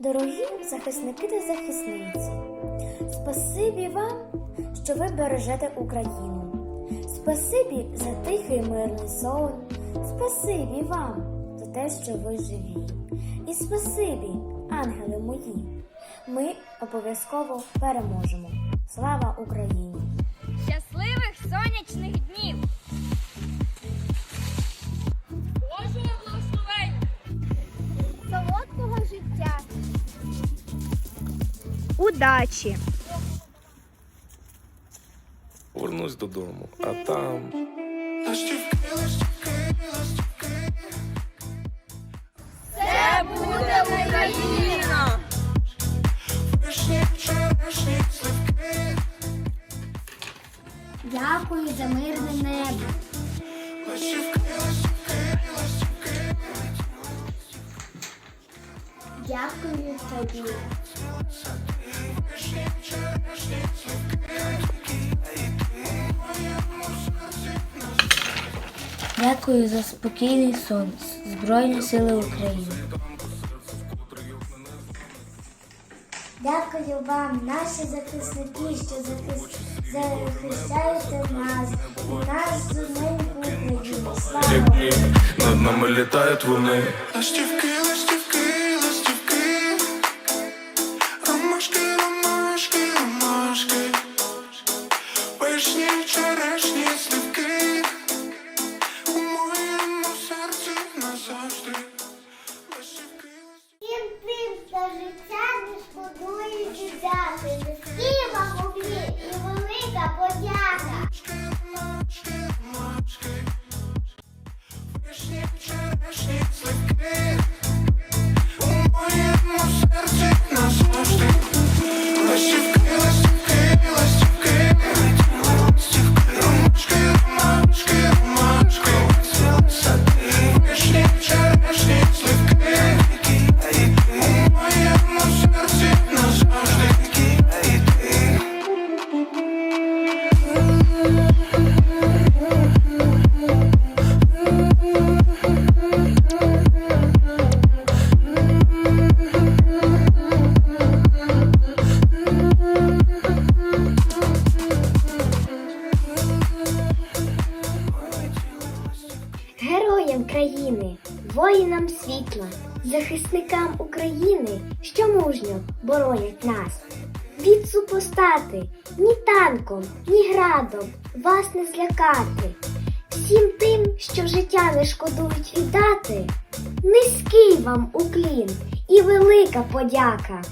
Дорогі захисники та захисниці, спасибі вам, що ви бережете Україну. Спасибі за тихий мирний сон. Спасибі вам за те, що ви живі. І спасибі, ангели мої. Ми обов'язково переможемо. Слава Україні! Щасливих сонячних Удачі! Повернусь додому, а там. Це буде Україна! Дякую за мирне небо. Дякую тобі. Дякую за спокійний сон, Збройні Сили України. Дякую вам, наші захисники, що захис... захищаєте нас, і нас неньку Україну. Слава над нами літають вони. Героям країни, воїнам світла, захисникам України, що мужньо боронять нас. Від супостати ні танком, ні градом вас не злякати. Всім тим, що життя не шкодують віддати, низький вам уклін і велика подяка.